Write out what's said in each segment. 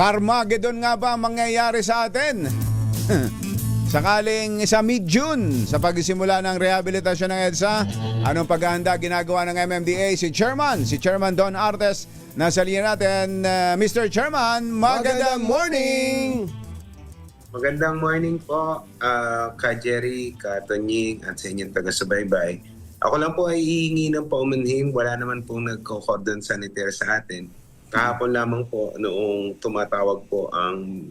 Carmageddon nga ba ang mangyayari sa atin? Sakaling sa mid-June, sa pagsisimula ng rehabilitasyon ng EDSA, anong paghahanda ginagawa ng MMDA? Si Chairman, si Chairman Don Artes, nasa linya natin. Uh, Mr. Chairman, magandang morning! Magandang morning po, ah, ka Jerry, ka Tonying, at sa inyong taga-subaybay. Ako lang po ay hihingi ng paumanhin. Wala naman pong nagko-cordon sanitaire sa atin. Kahapon lamang po noong tumatawag po ang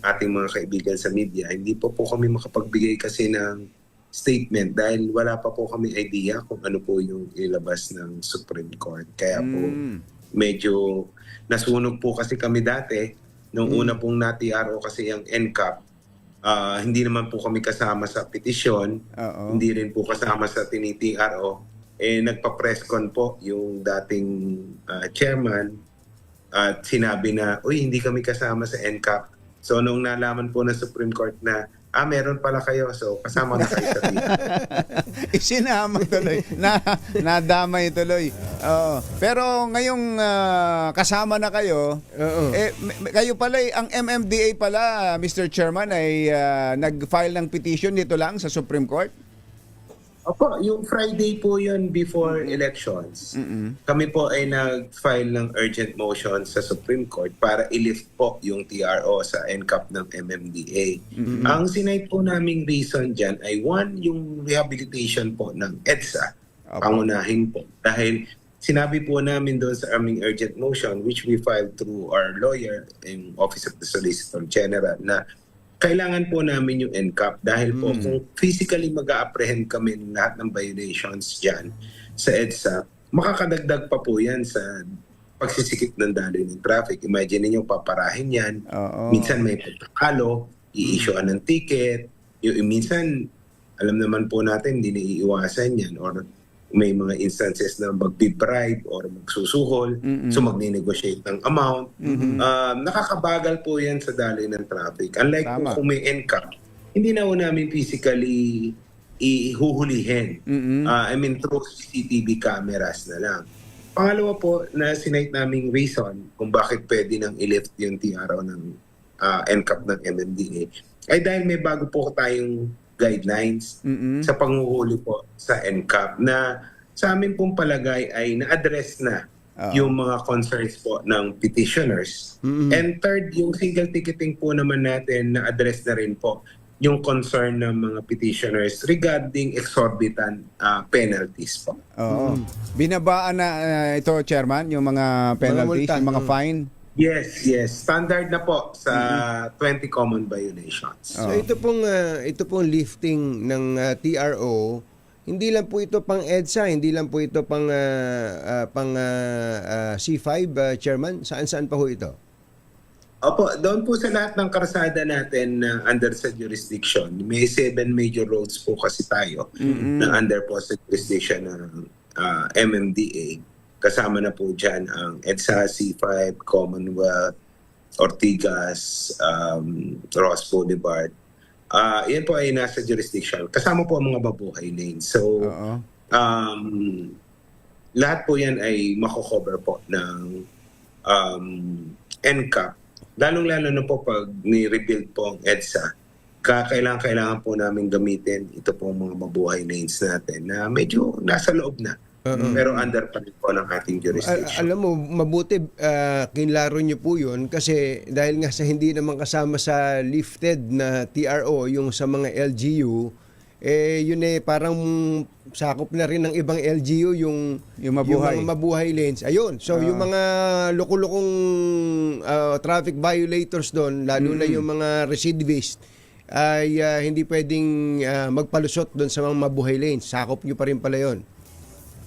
ating mga kaibigan sa media, hindi po po kami makapagbigay kasi ng statement dahil wala pa po kami idea kung ano po yung ilabas ng Supreme Court. Kaya po Mm. medyo nasunog po kasi kami dati nung una pong na-TRO kasi yung NCAP. ah, hindi naman po kami kasama sa petisyon, Oo. hindi rin po kasama sa tinitro. Eh, nagpa-press con po yung dating ah, chairman at sinabi na, uy, hindi kami kasama sa NCAP. So, nung nalaman po ng Supreme Court na, ah, meron pala kayo, so kasama na kayo sa team. Isinama tuloy. na, nadamay tuloy. Oo. Pero ngayong ah, kasama na kayo, Oo. eh, m- kayo pala, eh, ang MMDA pala, Mr. Chairman, ay ah, nag-file ng petition dito lang sa Supreme Court? Opo, yung Friday po yun before elections. Mm-mm. Kami po ay nag-file ng urgent motion sa Supreme Court para i-lift po yung TRO sa NCAP ng MMDA. Ang sinay po naming reason dyan ay one, yung rehabilitation po ng EDSA. Opo. Pangunahin po. Dahil sinabi po namin doon sa aming urgent motion which we filed through our lawyer in Office of the Solicitor General na kailangan po namin yung NCAP dahil po kung physically mag-apprehend kami ng lahat ng violations dyan sa EDSA, makakadagdag pa po yan sa pagsisikip ng daloy ng traffic. Imagine niyo paparahin yan. Oo. Minsan may pagkakalo, i-issuean ng ticket. Yung, minsan, alam naman po natin, hindi naiiwasan yan. Or may mga instances na mag-bribe or magsusuhol. Mm-mm. So mag-negotiate ng amount. Um, nakakabagal po yan sa daloy ng traffic. Unlike Tama. kung may NCAP, hindi na po namin physically ihuhulihin. Mm-mm. Ah, I mean, through CCTV cameras na lang. Pangalawa po, na sinite naming reason kung bakit pwede nang i-lift yung TRO ng ah, NCAP ng MMDA ay dahil may bago po tayong guidelines Mm-mm. sa panguhuli po sa NCAP na sa amin pong palagay ay na-address na Oo. yung mga concerns po ng petitioners. And third, yung single ticketing po naman natin na-address na rin po yung concern ng mga petitioners regarding exorbitant ah, penalties po. Oo. Binabaan na ah, ito, Chairman, yung mga penalties, multa, yung mga fine. Yes, yes. Standard na po sa 20 common violations. So ito pong ah, ito pong lifting ng ah, TRO, hindi lang po ito pang EDSA, hindi lang po ito pang ah, ah, pang ah, ah, C5 ah, chairman, saan-saan pa ho ito? Opo, doon po sa lahat ng karsada natin na under sa jurisdiction, may seven major roads po kasi tayo na under po sa jurisdiction ng ah, MMDA. Kasama na po dyan ang EDSA, C5, Commonwealth, Ortigas, um, Ross Boulevard. Ah, yan po ay nasa jurisdiction. Kasama po ang mga babuhay lanes. So, Oo. um, lahat po yan ay mako-cover po ng um, NCAP. Lalong-lalo na po pag ni-rebuild po ang EDSA, kailangan kailangan po namin gamitin ito po mga mabuhay lanes natin na medyo nasa loob na. Pero under pa rin po ng ating Al- jurisdiction. alam mo, mabuti ah, kinlaro niyo po 'yun kasi dahil nga sa hindi naman kasama sa lifted na TRO yung sa mga LGU eh yun eh parang sakop na rin ng ibang LGU yung Yung mabuhay. mga mabuhay lanes. Ayun. So yung mga lukulukong ah, traffic violators doon, lalo na yung mga recidivist ay ah, hindi pwedeng ah, magpalusot doon sa mga mabuhay lanes. Sakop niyo pa rin pala 'yon.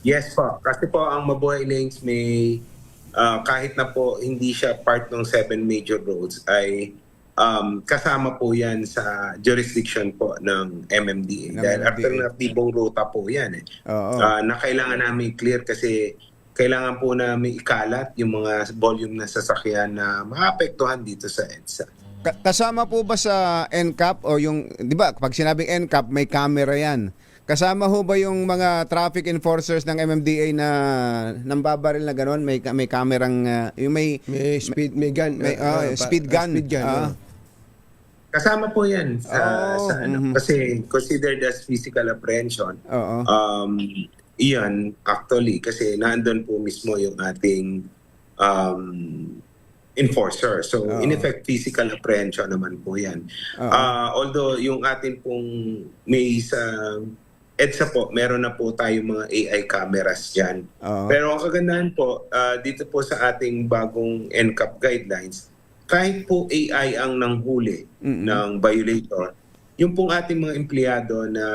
Yes po. Kasi po ang Mabuhay Lanes may ah, kahit na po hindi siya part ng seven major roads ay um, kasama po yan sa jurisdiction po ng MMDA. Ng Dahil MMDA. alternatibong ruta po yan eh. Oo. Ah, na kailangan namin clear kasi kailangan po namin ikalat yung mga volume na sasakyan na maapektuhan dito sa EDSA. Ka- kasama po ba sa NCAP o yung, di ba, pag sinabing NCAP, may camera yan. Kasama ho ba yung mga traffic enforcers ng MMDA na nambabaril na gano'n? May, may kamerang, ah, yung may, May speed, may gun. may ah, ah, speed gun. speed gun, oh. Kasama po yan sa, Oh, sa ano. mhm. Kasi considered as physical apprehension. Oo. Um, iyan, actually, kasi nandun po mismo yung ating um, enforcer. So, Oo. in effect, physical apprehension naman po yan. Ah, although, yung atin pong may sa EDSA po, meron na po tayong mga AI cameras dyan. Oo. Pero ang kagandahan po, ah, dito po sa ating bagong NCAP guidelines, kahit po AI ang nanghuli Mm-mm. ng violator, yung pong ating mga empleyado na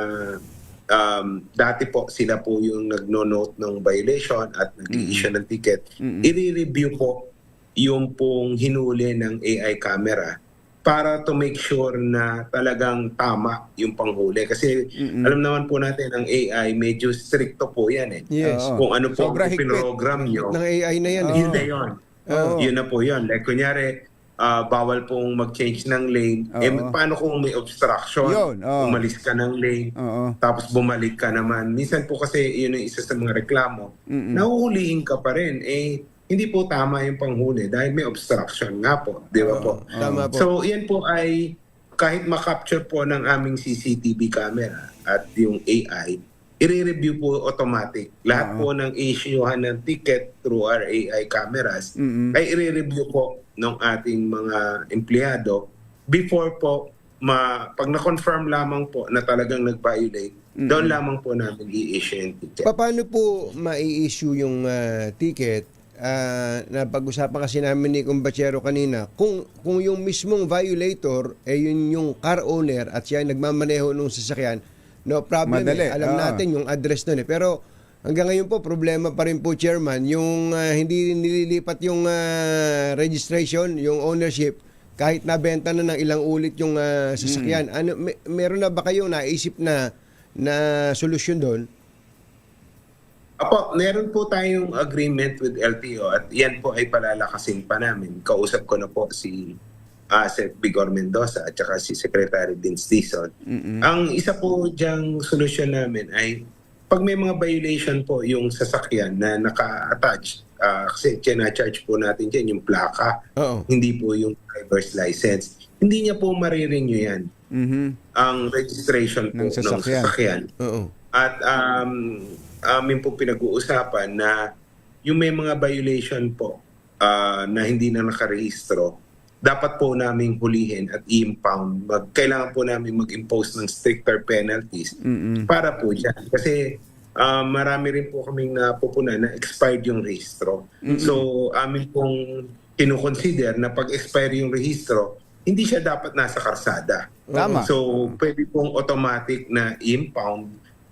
um, dati po sila po yung nagno-note ng violation at nag-issue ng ticket, Mm-mm. i-review po yung pong hinuli ng AI camera para to make sure na talagang tama yung panghuli. Kasi Mm-mm. alam naman po natin ang AI, medyo stricto po yan eh. Yes. Oo. Kung ano po Sobra ang higpit. pinogram nyo, Ng AI na yan. eh. yun na yun. Oo. Yun na po yun. Like kunyari, ah, bawal pong mag-change ng lane. Eh, Oo. paano kung may obstruction? Yun, oo. Umalis ka ng lane, Oo. tapos bumalik ka naman. Minsan po kasi yun ang isa sa mga reklamo. Mm-mm. Nahuhulihin ka pa rin. Eh, hindi po tama yung panghuli dahil may obstruction nga po. Di ba po? Tama po. So, yan po ay kahit makapture po ng aming CCTV camera at yung AI, i-review po automatic. Lahat po ng issuehan ng ticket through our AI cameras Mm-mm. ay i-review po ng ating mga empleyado before po ma pag na-confirm lamang po na talagang nag-violate, doon lamang po namin i-issue yung ticket. Pa- Paano po mai-issue yung ah, ticket? Ah, napag-usapan kasi namin ni Kumbachero kanina, kung kung yung mismong violator eh yun yung car owner at siya nagmamaneho ng sasakyan, no problem. Madali, eh. Alam ah. natin yung address nun eh. Pero hanggang ngayon po problema pa rin po chairman yung ah, hindi nililipat yung ah, registration, yung ownership kahit nabenta na ng ilang ulit yung ah, sasakyan. Ano me- meron na ba kayong naisip na na solusyon doon? Apo, meron po tayong agreement with LTO at yan po ay palalakasin pa namin. Kausap ko na po si uh, Sec. Bigor Mendoza at saka si Secretary Vince Dizon. Ang isa po diyang solusyon namin ay pag may mga violation po yung sasakyan na naka-attach, ah, kasi charge po natin dyan yung plaka, Oo. hindi po yung driver's license. Hindi niya po marirenew yan. Mhm. Ang registration Ng po ng sasakyan. sasakyan. Oo. At um, amin po pinag-uusapan na yung may mga violation po ah, na hindi na nakarehistro, dapat po naming hulihin at i-impound. Mag, kailangan po namin mag-impose ng stricter penalties Mm-mm. para po dyan. Kasi ah, marami rin po kaming napupunan na expired yung rehistro. So amin pong kinukonsider na pag expire yung rehistro, hindi siya dapat nasa karsada. Tama. So, pwede pong automatic na impound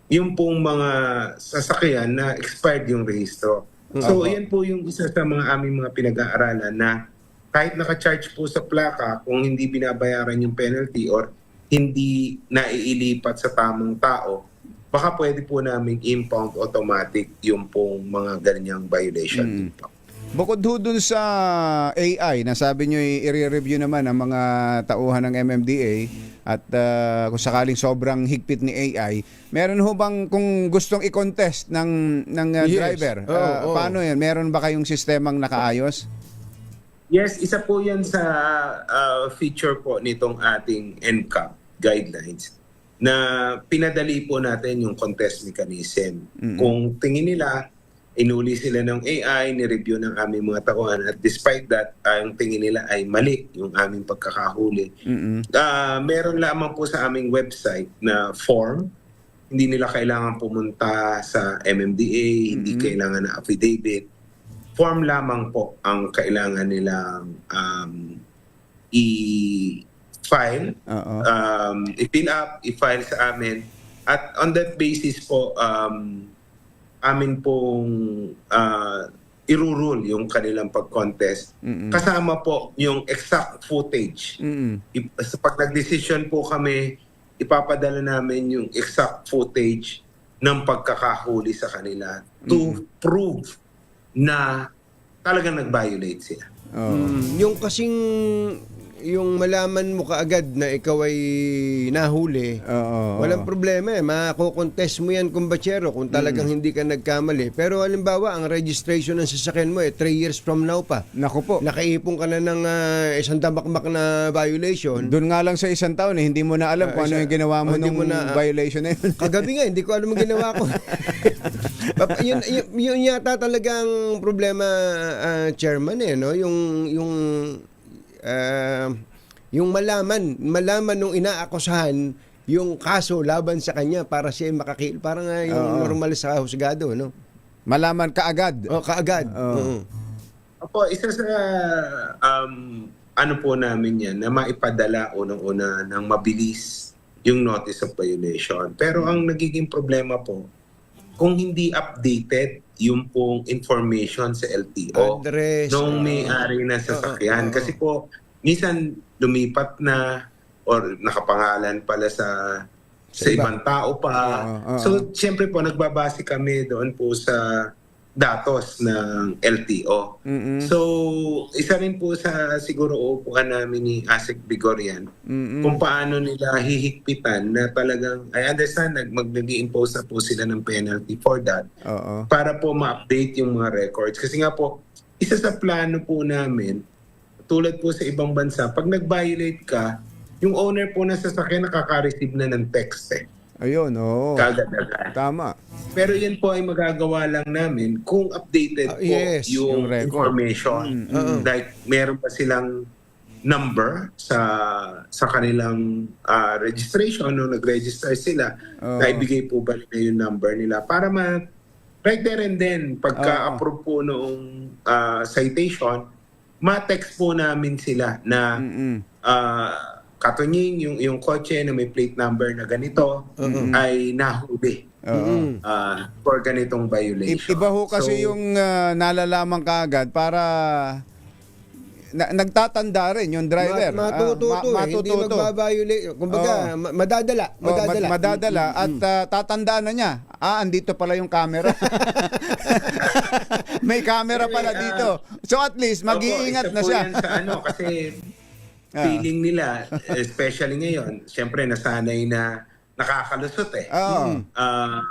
yung pong mga sasakyan na expired yung rehistro. So, yan po yung isa sa mga aming mga pinag-aaralan na kahit naka-charge po sa plaka, kung hindi binabayaran yung penalty or hindi naiilipat sa tamang tao, baka pwede po namin impound automatic yung pong mga ganyang violation. po. Bukod ho dun sa AI, na sabi nyo i-review naman ang mga tauhan ng MMDA at ah, kung sakaling sobrang higpit ni AI, meron ho bang kung gustong i-contest ng, ng ah, Yes. driver? Oo, ah, oo. Paano yan? Meron ba kayong sistemang nakaayos? Yes, isa po yan sa uh, feature po nitong ating NCAP guidelines na pinadali po natin yung contest mechanism. Kung tingin nila, inuli sila ng AI, ni-review ng aming mga tauhan at despite that, ang tingin nila ay mali yung aming pagkakahuli. Mm-mm. Ah, meron lamang po sa aming website na form. Hindi nila kailangan pumunta sa MMDA, hindi kailangan na affidavit. Form lamang po ang kailangan nilang um, i-file, um, i-fill up, i-file sa amin. At on that basis po, um, amin pong uh, irurule yung kanilang pag-contest. Mm-mm. Kasama po yung exact footage Mm-mm. pag nag-decision po kami, ipapadala namin yung exact footage ng pagkakahuli sa kanila to prove na talagang nag-violate sila. Oo. Mm, yung kasing yung malaman mo kaagad na ikaw ay nahuli, Oo. walang problema eh. Makukontest mo yan kumbachero kung talagang Mm. hindi ka nagkamali. Pero halimbawa, ang registration ng sasakyan mo eh, 3 years from now pa. Naku po. Nakaipon ka na ng ah, isang damakmak na violation. Doon nga lang sa isang taon eh, hindi mo na alam Ah, kung ano yung ginawa mo oh, hindi nung mo na, ah, violation na yun. Kagabi nga, hindi ko alam ang ginawa ko. Yun, yun, yun yata talagang problema, ah, chairman eh, no? Yung, yung, ah, yung malaman, malaman nung inaakusahan yung kaso laban sa kanya para siya makakil, parang nga yung Oo. normal sa husgado, no? Malaman kaagad. O, kaagad. Oo. Oo. Opo, isa sa um, ano po namin yan, na maipadala unang-una ng mabilis yung notice of violation. Pero ang nagiging problema po, kung hindi updated yung pong information sa LTO Address. nung may-ari ng sasakyan. Oo, oo, Kasi po, minsan lumipat na or nakapangalan pala sa sa Sa iba. ibang tao pa. Oo, oo. So, siyempre po, nagbabase kami doon po sa datos ng LTO. Mm-mm. So, isa rin po sa siguro uupuan namin ni Asik Bigorian Mm-mm. kung paano nila hihigpitan na talagang, I understand, nag, mag impose na po sila ng penalty for that Oo. para po ma-update yung mga records. Kasi nga po, isa sa plano po namin, tulad po sa ibang bansa, pag nag-violate ka, yung owner po ng sasakyan nakaka-receive na ng text eh. Ayun, oo. Kagad-agad. Tama. Pero yan po ay magagawa lang namin kung updated Ah, po yes, yung, yung record. information. Mm, mm. Like, meron pa silang number sa sa kanilang ah, registration no nag-register sila Oo. naibigay po ba nila yung number nila para ma right there and then pagka-approve po noong ah, citation ma-text po namin sila na Mm-mm. ah katunying yung yung kotse na may plate number na ganito ay nahuli ah, for ganitong violation. Iba ho kasi So, yung ah, nalalaman kaagad para na- nagtatanda rin yung driver. Ma- matututo Ah, ma- eh. Hindi matututo. magbabiolate. Kumbaga, Oo. ma- madadala. Oh, mad- Madadala. madadala at ah, tatandaan na niya. Ah, andito pala yung camera. May camera pala dito. So at least opo, mag-iingat isa na po siya. yan sa ano, kasi. Feeling nila, especially ngayon, siyempre nasanay na nakakalusot eh. Oo. Ah,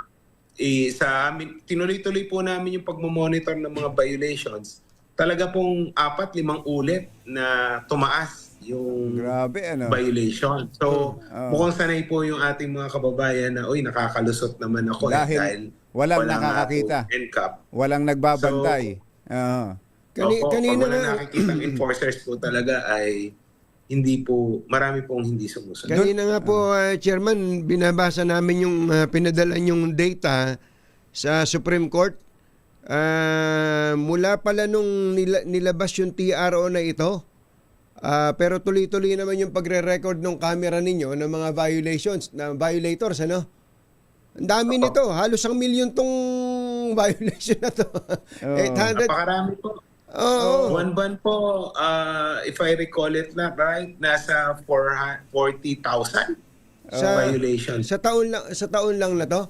eh, sa amin, tinuloy-tuloy po namin yung pagmamonitor ng mga violations. Talaga pong apat, limang ulit na tumaas yung Grabe ano. violation. So, Oh. mukhang sanay po yung ating mga kababayan na, uy, nakakalusot naman ako eh, Dahil dahil walang wala nga nakakakita. po NCAP. Walang nagbabantay. Oo. Kani- Opo, kanina pag wala nga- nakikita enforcers po talaga ay hindi po, marami pong hindi sumusunod. Kanina nga po, uh, Chairman, binabasa namin yung uh, pinadala yung data sa Supreme Court. Ah, mula pala nung nila- nilabas yung TRO na ito, ah, pero tuloy-tuloy naman yung pagre-record ng camera ninyo ng mga violations, na violators, ano? Ang dami nito. Halos ang milyon tong violation na to. Oo. 800. Napakarami po. Oo. One ban po, uh, if I recall it na right, nasa 400 40,000 Sa- violations. Sa taon lang sa taon lang na to.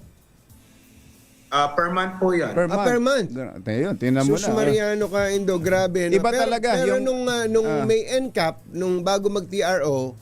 Uh, per month po yan. Per Ah, month. per month. Ayun, tingnan mo Sus na. Mariano ka Indo, grabe. No? Iba pero, talaga, Pero yung- nung, ah, nung Ah. may NCAP, nung bago mag-TRO,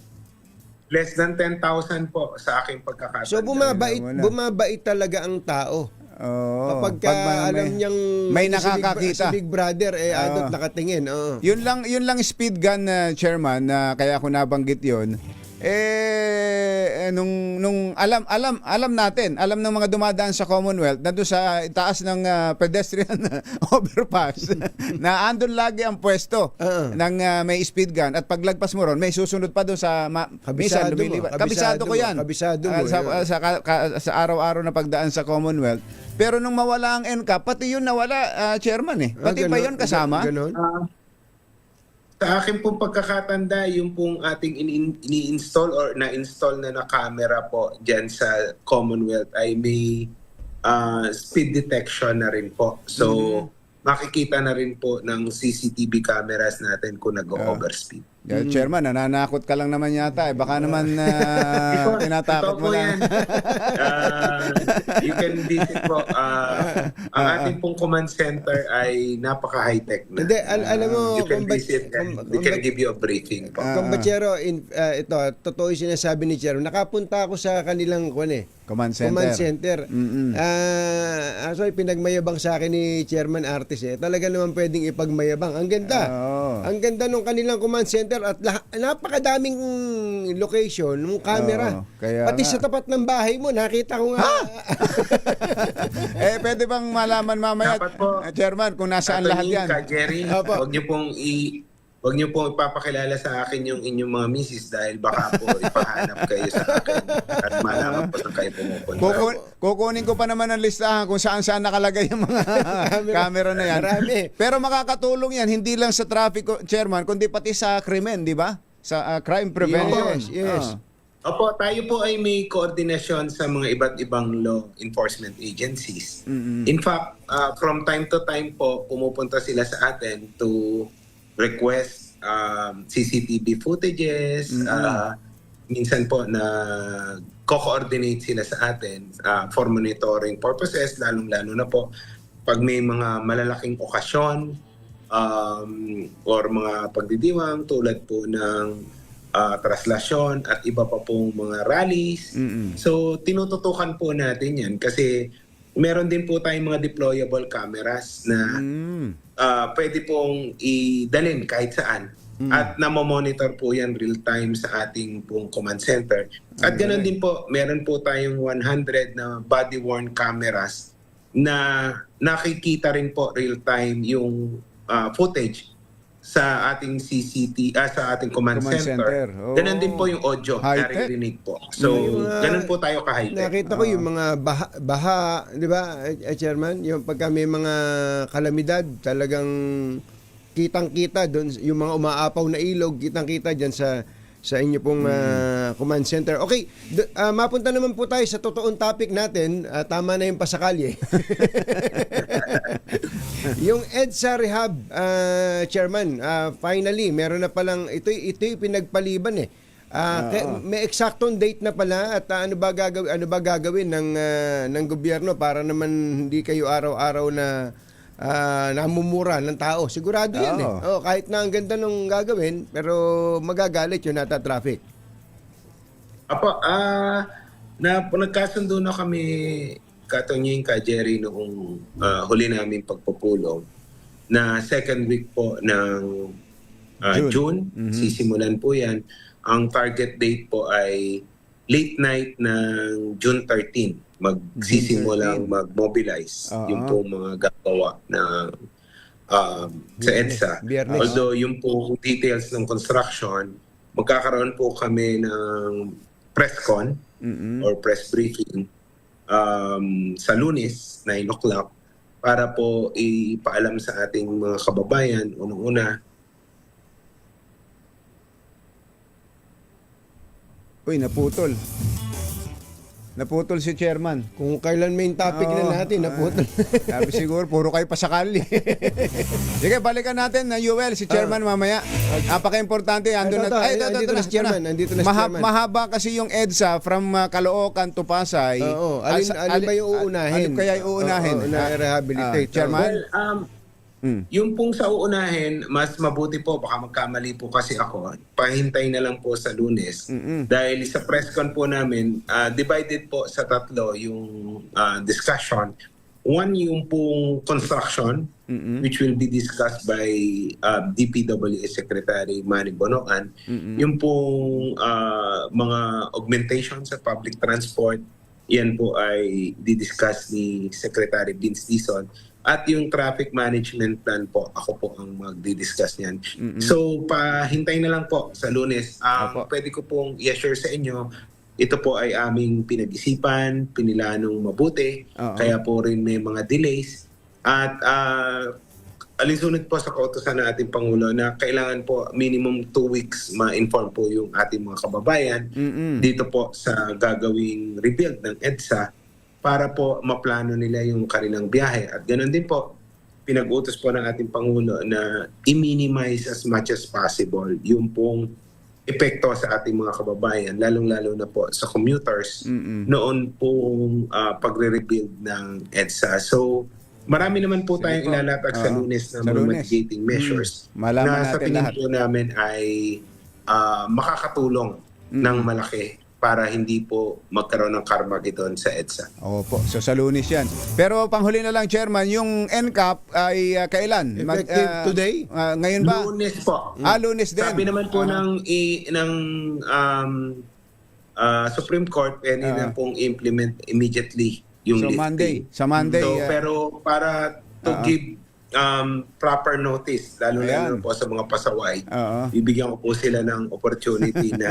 Less than 10,000 po sa aking pagkakatanda. so bumabait, bumabait talaga ang tao. Oo. Kapag ka Pag may- alam niyang may si Big- nakakakita. Si Big, Brother, eh, Ah. adot nakatingin. Oo. Yun lang yun lang speed gun na chairman na kaya ako nabanggit yun. Eh, eh, nung nung alam alam alam natin, alam ng mga dumadaan sa Commonwealth na doon sa itaas ng ah, pedestrian overpass na andun lagi ang pwesto Oo. ng ah, may speed gun at paglagpas mo ron may susunod pa doon sa ma- minsan Kabisado mo, lumilipat. kabisado Kabisado ko 'yan. kabisado mo, Ah, sa, ah, sa, ka- ka- sa araw-araw na pagdaan sa Commonwealth. Pero nung mawala ang NCAP, pati yun nawala, ah, chairman eh. Ah, Pati pa yun kasama. Ganon? Ah, sa akin pong pagkakatanda, yung pong ating ini- ini-install or na-install na na camera po dyan sa Commonwealth ay may ah, speed detection na rin po. So, makikita na rin po ng CCTV cameras natin kung nag-overspeed. Yeah, Chairman, nananakot ka lang naman yata. Eh. Baka naman uh, tinatakot mo lang. Ah, you can visit po. ah, ang ating pong command center ay napaka-high-tech na. Hindi, al- alam mo, you can kumbat- visit and we can kumbat- give you a briefing po. Ah. Kumbachero, in, ah, ito, totoo yung sinasabi ni Chero. Nakapunta ako sa kanilang kwan eh. Command center. Command center. Mm-mm. Ah, so pinagmayabang sa akin ni Chairman Artis eh. Talaga naman pwedeng ipagmayabang. Ang ganda. Oo. Ang ganda nung kanilang command center at lah- napakadaming location ng camera. Oo, kaya Pati nga. sa tapat ng bahay mo, nakita ko nga. eh, pwede bang malaman mamaya, Dapat po. uh, Chairman, kung nasaan Attorney lahat yan? Ka, Jerry, huwag niyo pong i Huwag niyo pong ipapakilala sa akin yung inyong mga misis dahil baka po ipahanap kayo sa akin at malaman po saan kayo pumupunta. Kuku- kukunin ko pa naman ang listahan kung saan saan nakalagay yung mga camera na yan. Marami. Pero makakatulong yan, hindi lang sa traffic, Chairman, kundi pati sa krimen, di ba? Sa uh, crime prevention. Yes, yes. Ah. Opo, tayo po ay may koordinasyon sa mga iba't ibang law enforcement agencies. In fact, uh, from time to time po, pumupunta sila sa atin to request um, CCTV footages. uh, minsan po na co-coordinate sila sa atin uh, for monitoring purposes, lalong-lalo na po pag may mga malalaking okasyon um, or mga pagdidiwang tulad po ng ah, traslasyon at iba pa pong mga rallies. Mm-mm. So, tinututukan po natin yan kasi meron din po tayong mga deployable cameras na Mm. ah, pwede pong idalin kahit saan. At namomonitor po yan real time sa ating pong command center. At ganoon din po, meron po tayong 100 na body-worn cameras na nakikita rin po real time yung ah, footage sa ating CCT, ah, sa ating command, Command center. center. Oh. Ganon din po yung audio, naririnig po. So, mga- ganon po tayo ka-high-tech. Nakita ko yung mga baha, baha di ba, eh, Chairman? Yung pagka may mga kalamidad, talagang kitang-kita doon, yung mga umaapaw na ilog, kitang-kita dyan sa sa inyo pong ah, command center. Okay, d- ah, mapunta naman po tayo sa totoong topic natin. Ah, tama na yung pasakalye. yung EDSA Rehab, ah, Chairman, ah, finally, meron na palang, ito, ito yung pinagpaliban eh. Ah, kaya may eksaktong date na pala at ah, ano ba gagawin ano ba gagawin ng ah, ng gobyerno para naman hindi kayo araw-araw na ah, namumura ng tao. Sigurado 'yan eh. Oo. Oh, kahit na ang ganda ng gagawin pero magagalit yung nata traffic. Apo, ah, na nagkasundo na kami katonying ka Jerry noong ah, huli namin pagpupulong na second week po ng ah, June. June, sisimulan po 'yan. Ang target date po ay late night ng June 13. Magsisimulang mag-mobilize Oo. yung po mga gagawa na um, sa. EDSA. Biyernes. Although yung po details ng construction, magkakaroon po kami ng press con Mm-mm. or press briefing um, sa lunes, 9 o'clock, para po ipaalam sa ating mga kababayan, unang-una, Uy, naputol. Naputol si Chairman. Kung kailan may topic Oo. na natin, naputol. Sabi siguro, puro kayo pasakali. Sige, balikan natin na Yuel, si Chairman mamaya. Napaka-importante. Ito, ito, na, ay, ito, ito, andito ito na si Chairman, ito andito na si Maha- Chairman. Mahaba kasi yung EDSA from uh, Caloocan to Pasay. Oo, alin, Asa- alin ba yung uunahin? Alin kaya yung uunahin? Oo, na Ah, rehabilitate. ah, Chairman? well, um, Mm. yung pong sa uunahin, mas mabuti po, baka magkamali po kasi ako, pahintay na lang po sa lunes. Mm-mm. Dahil sa press con po namin, ah, divided po sa tatlo yung ah, discussion. One, yung pong construction, Mm-mm. which will be discussed by uh, DPWA Secretary Manny Bonoan. Mm-mm. Yung pong ah, mga augmentation sa public transport, yan po ay didiscuss ni Secretary Vince Dizon. At yung traffic management plan po, ako po ang magdi-discuss niyan. So, pahintay na lang po sa lunes. Um, Opo. pwede ko pong i-assure sa inyo, ito po ay aming pinag-isipan, pinilanong mabuti, Oo. kaya po rin may mga delays. At uh, alinsunod po sa kautosan ng ating Pangulo na kailangan po minimum two weeks ma-inform po yung ating mga kababayan Mm-mm. dito po sa gagawing rebuild ng EDSA para po maplano nila yung kanilang biyahe. At ganoon din po, pinag-utos po ng ating Pangulo na i-minimize as much as possible yung pong epekto sa ating mga kababayan, lalong-lalo na po sa commuters noon pong ah, pagre-rebuild ng EDSA. So, marami naman po tayong po. ilalatag sa Oo. lunes na mga Lunes. mitigating measures Mm. Malaman na sa tingin lahat. po namin ay ah, makakatulong ng malaki para hindi po magkaroon ng Carmageddon sa EDSA. Opo, so sa lunes yan. Pero panghuli na lang, Chairman, yung NCAP ay ah, kailan? Effective ah, today? ah, ngayon ba? Lunes po. Ah, lunes din. Sabi naman po Ah. ng i, ng um, ah, Supreme Court pwede Ah. na pong implement immediately yung So lifting. Monday, sa Monday. So, ah, pero para to Ah. give um, proper notice, lalo lalo po sa mga pasaway, Oo. bibigyan ko po sila ng opportunity na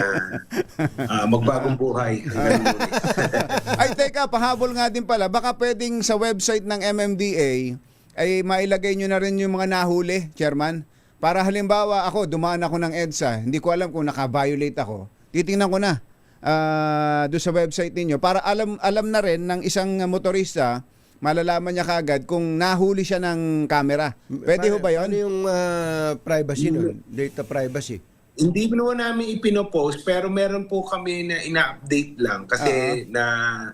ah, magbagong buhay. Ay, teka, pahabol nga din pala. Baka pwedeng sa website ng MMDA ay mailagay nyo na rin yung mga nahuli, Chairman. Para halimbawa ako, dumaan ako ng EDSA, hindi ko alam kung naka-violate ako. Titingnan ko na ah, doon sa website ninyo para alam alam na rin ng isang motorista malalaman niya kagad kung nahuli siya ng camera. Pwede ho ba Ano yun? yung ah, privacy nun? Data privacy. Hindi po namin ipinopost pero meron po kami na ina-update lang kasi na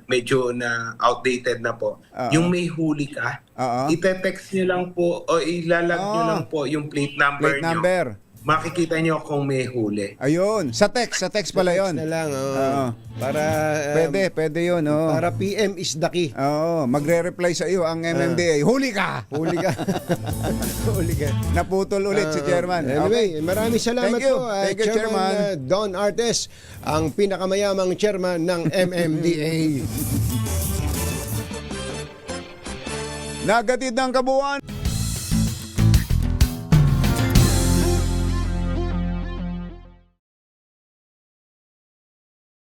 medyo na outdated na po. Oo. Yung may huli ka, Oo. ite-text nyo lang po o ilalag nyo Oo. lang po yung plate number Plate nyo. number. Makikita nyo kung may huli. Ayun, sa text, sa text pala Text yun. na lang. oo. Oo. Para, um, Pwede, pwede yun. Oh. Para PM is the key. Oo, magre-reply sa iyo ang MMDA. Huli ka! Huli ka. Huli ka. Naputol ulit si Ah, Chairman. Anyway, Okay. maraming salamat Thank you. po. ah, Thank you, Chairman. ah, Don Artes, ang pinakamayamang chairman ng MMDA. Nagatid ng kabuuan